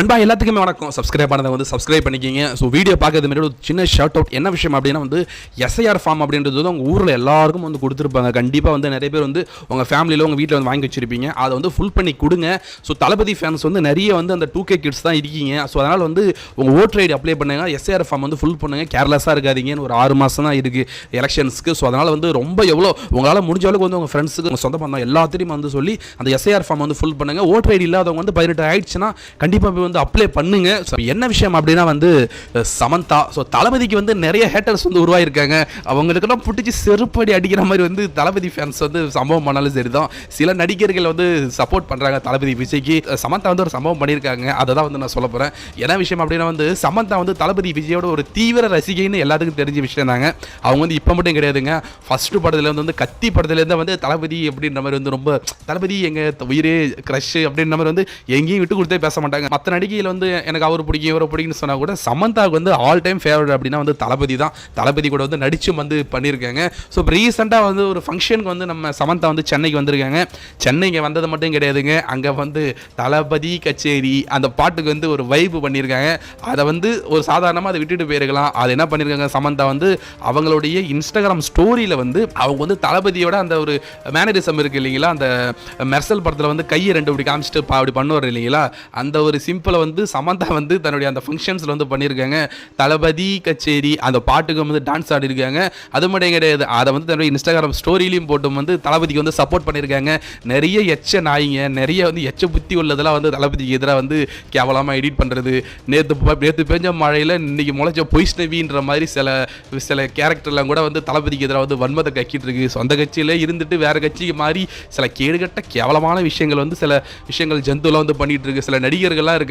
நண்பா எல்லாத்துக்குமே வணக்கம். சப்ஸ்கிரைப் பண்ணதை வந்து சப்ஸ்கிரைப் பண்ணிக்கிங்க. ஸோ வீடியோ பார்க்கறது மாதிரி ஒரு சின்ன ஷர்ட் அவுட் என்ன விஷயம் அப்படின்னா வந்து எஸ்ஐஆர் ஃபார்ம் அப்படின்றது வந்து உங்கள் ஊரில் எல்லாருக்கும் வந்து கொடுத்துருப்பாங்க. கண்டிப்பாக வந்து நிறைய பேர் வந்து உங்கள் ஃபேமிலியில் உங்கள் வீட்டில் வந்து வாங்கி வச்சிருப்பீங்க. அதை வந்து ஃபுல் பண்ணி கொடுங்க. ஸோ தளபதி ஃபேன்ஸ் வந்து நிறைய வந்து அந்த டூ கே கிட்ஸ் தான் இருக்கீங்க. ஸோ அதனால் வந்து உங்கள் ஓட்டர் ஐடி அப்ளை பண்ணுங்க. எஸ்ஐஆர் ஃபார்ம் வந்து ஃபுல் பண்ணுங்க. கேர்லெஸ்ஸாக இருக்காதீங்கன்னு ஒரு ஆறு மாதம் தான் இருக்குது எலெக்ஷன்ஸ்க்கு ஸோ அதனால் வந்து ரொம்ப எவ்வளோ உங்களால் முடிஞ்ச அளவுக்கு வந்து உங்கள் ஃப்ரெண்ட்ஸுக்கு உங்கள் சொந்த பந்தம் எல்லாத்தையும் வந்து சொல்லி அந்த எஸ்ஐஆர் ஃபார்ம் வந்து ஃபுல் பண்ணுங்க. ஓட்டர் ஐடி இல்லாதவங்க வந்து பதினெட்டு ஆயிடுச்சுன்னா கண்டிப்பாக வந்து அப்ளை பண்ணுங்க. ஸோ என்ன விஷயம் அப்படின்னா வந்து சமந்தா ஸோ தளபதிக்கு வந்து நிறைய ஹேட்டர்ஸ் வந்து உருவாயிருக்காங்க. அவங்களுக்கெல்லாம் பிடிச்சி செருப்படி அடிக்கிற மாதிரி வந்து தளபதி ஃபேன்ஸ் வந்து சம்பவம் பண்ணாலும் சரிதான். சில நடிகர்கள் வந்து சப்போர்ட் பண்ணுறாங்க தளபதி விஜய்க்கு. சமந்தா வந்து ஒரு சம்பவம் பண்ணியிருக்காங்க. அதை தான் வந்து நான் சொல்ல போகிறேன் என்ன விஷயம் அப்படின்னா வந்து சமந்தா வந்து தளபதி விஜயோட ஒரு தீவிர ரசிகைன்னு எல்லாத்துக்கும் தெரிஞ்ச விஷயம் தாங்க. அவங்க வந்து இப்போ மட்டும் கிடையாதுங்க. ஃபர்ஸ்ட் படத்துலேருந்து வந்து வந்து கத்தி படத்துலேருந்து வந்து தளபதி அப்படின்ற மாதிரி வந்து ரொம்ப தளபதி எங்கள் உயிரே க்ரஷ் அப்படின்ற மாதிரி வந்து எங்கேயும் விட்டு கொடுத்தே பேச மாட்டாங்க. மற்ற நடிகையில் வந்து எனக்கு அவர் பிடிக்கும் இவரை பிடிக்கும்னு சொன்னால் கூட சமந்தாவுக்கு வந்து ஆல் டைம் ஃபேவரட் அப்படின்னா வந்து தளபதி தான். தளபதி கூட வந்து நடிச்சும் வந்து பண்ணியிருக்காங்க. ஸோ இப்போ ரீசெண்டாக வந்து ஒரு ஃபங்க்ஷனுக்கு வந்து நம்ம சமந்தா வந்து சென்னைக்கு வந்திருக்காங்க. சென்னைக்கு வந்தது மட்டும் கிடையாதுங்க. அங்கே வந்து தளபதி கச்சேரி அந்த பாட்டுக்கு வந்து ஒரு வைப்பு பண்ணியிருக்காங்க. அதை வந்து ஒரு சாதாரணமாக அதை விட்டுட்டு போயிருக்கலாம். அது என்ன பண்ணியிருக்காங்க சமந்தா வந்து அவங்களுடைய இன்ஸ்டாகிராம் ஸ்டோரியில் வந்து அவங்க வந்து தளபதியோட அந்த ஒரு மேனரிசம் இருக்குது இல்லைங்களா? அந்த மெர்சல் படத்தில் வந்து கையை ரெண்டு இப்படி காமிச்சிட்டு அப்படி பண்ணுவார் இல்லைங்களா? அந்த ஒரு சிம் சிம்பிளை வந்து சமந்தா வந்து தன்னுடைய அந்த ஃபங்க்ஷன்ஸில் வந்து பண்ணியிருக்காங்க. தளபதி கச்சேரி அந்த பாட்டுக்கு வந்து டான்ஸ் ஆடிருக்காங்க அது மட்டும் கிடையாது அதை வந்து தன்னுடைய இன்ஸ்டாகிராம் ஸ்டோரியிலையும் போட்டு வந்து தளபதிக்கு வந்து சப்போர்ட் பண்ணியிருக்காங்க. நிறைய எச்ச நாய்ங்க நிறைய வந்து எச்ச புத்தி உள்ளதெல்லாம் வந்து தளபதிக்கு எதிராக வந்து கேவலமாக எடிட் பண்ணுறது நேற்று நேற்று பெஞ்ச மழையில் இன்றைக்கி முளைச்ச பொய்ஷ்ணவின்ற மாதிரி சில சில கேரக்டர்லாம் கூட வந்து தளபதிக்கு எதிராக வந்து வன்மத்தை கக்கிட்டு இருக்கு. சொந்த கட்சியில் இருந்துட்டு வேறு கட்சிக்கு மாறி சில கேடுகட்ட கேவலமான விஷயங்கள் வந்து சில விஷயங்கள் ஜந்துலாம் வந்து பண்ணிகிட்டு இருக்கு. சில நடிகர்கள்லாம் இருக்காங்க.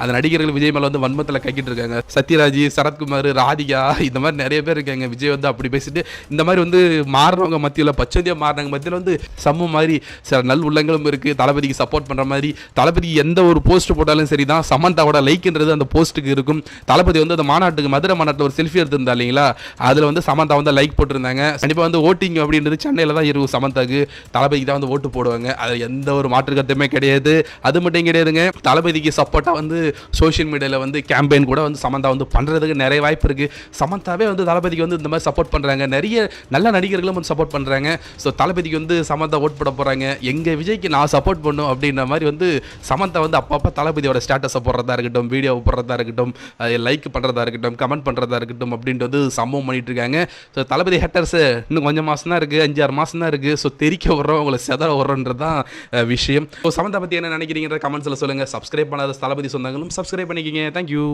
அந்த நடிகர்கள் விஜய் மேலே வந்து வன்மத்தில் கக்கிட்டு இருக்காங்க. சத்யராஜ் சரத்குமார் ராதிகா இந்த மாதிரி நிறைய பேர் இருக்காங்க. விஜய் வந்து அப்படி பேசிட்டு இந்த மாதிரி வந்து மாறினவங்க மத்தியில் பச்சந்தியாக மாறினவங்க மத்தியில் வந்து சம மாதிரி சில நல் உள்ளங்களும் இருக்குது தளபதிக்கு சப்போர்ட் பண்ணுற மாதிரி தளபதி எந்த ஒரு போஸ்ட் போட்டாலும் சரி தான் சமந்தாவோட லைக்ன்றது அந்த போஸ்ட்டுக்கு இருக்கும். தளபதி வந்து அந்த மாநாட்டுக்கு மதுரை மாநாட்டில் ஒரு செல்ஃபி எடுத்திருந்தா இல்லைங்களா? அதில் வந்து சமந்தா வந்து லைக் போட்டிருந்தாங்க. கண்டிப்பாக வந்து ஓட்டிங் அப்படின்றது சென்னையில் தான் இருக்கும் சமந்தாக்கு. தளபதிக்கு தான் வந்து ஓட்டு போடுவாங்க. அது எந்த ஒரு மாற்று கருத்துமே கிடையாது. அது மட்டும் கிடையாதுங்க. தளபதிக்கு சப்போர்ட்டாக வந்து சோஷியல் மீடியாவில் வந்து கேம்பெயின் கூட வந்து சமந்தா வந்து பண்ணுறதுக்கு நிறைய வாய்ப்பு இருக்குது சமந்தாவே வந்து தளபதிக்கு வந்து இந்த மாதிரி சப்போர்ட் பண்ணுறாங்க நிறைய நல்ல நடிகர்களும் வந்து சப்போர்ட் பண்ணுறாங்க ஸோ தளபதிக்கு வந்து சமந்தா ஓட் போட போகிறாங்க எங்கள் விஜய்க்கு நான் சப்போர்ட் பண்ணும் அப்படின்ற மாதிரி வந்து சமந்தா வந்து அப்பப்போ தளபதியோட ஸ்டேட்டஸை போடுறதா இருக்கட்டும் வீடியோ போடுறதா இருக்கட்டும் லைக் பண்ணுறதா இருக்கட்டும் கமெண்ட் பண்ணுறதா இருக்கட்டும் அப்படின்ட்டு வந்து சம்பவம் பண்ணிட்டு இருக்காங்க. ஸோ தளபதி ஹேட்டர்ஸ் இன்னும் கொஞ்சம் மாதம் தான் இருக்குது அஞ்சு ஆறு மாதம் தான் இருக்குது ஸோ தெரிக்க விட்றோம் உங்களை செதற விட்றோன்றது தான் விஷயம். ஸோ சமந்தா பற்றி என்ன நினைக்கிறீங்கிற கமெண்ட்ஸில் சொல்லுங்கள் சப்ஸ்கிரைப் பண்ணாத தளபதி சொந்தங்களும் சப்ஸ்கிரைப் பண்ணிக்கிங்க. தேங்க்யூ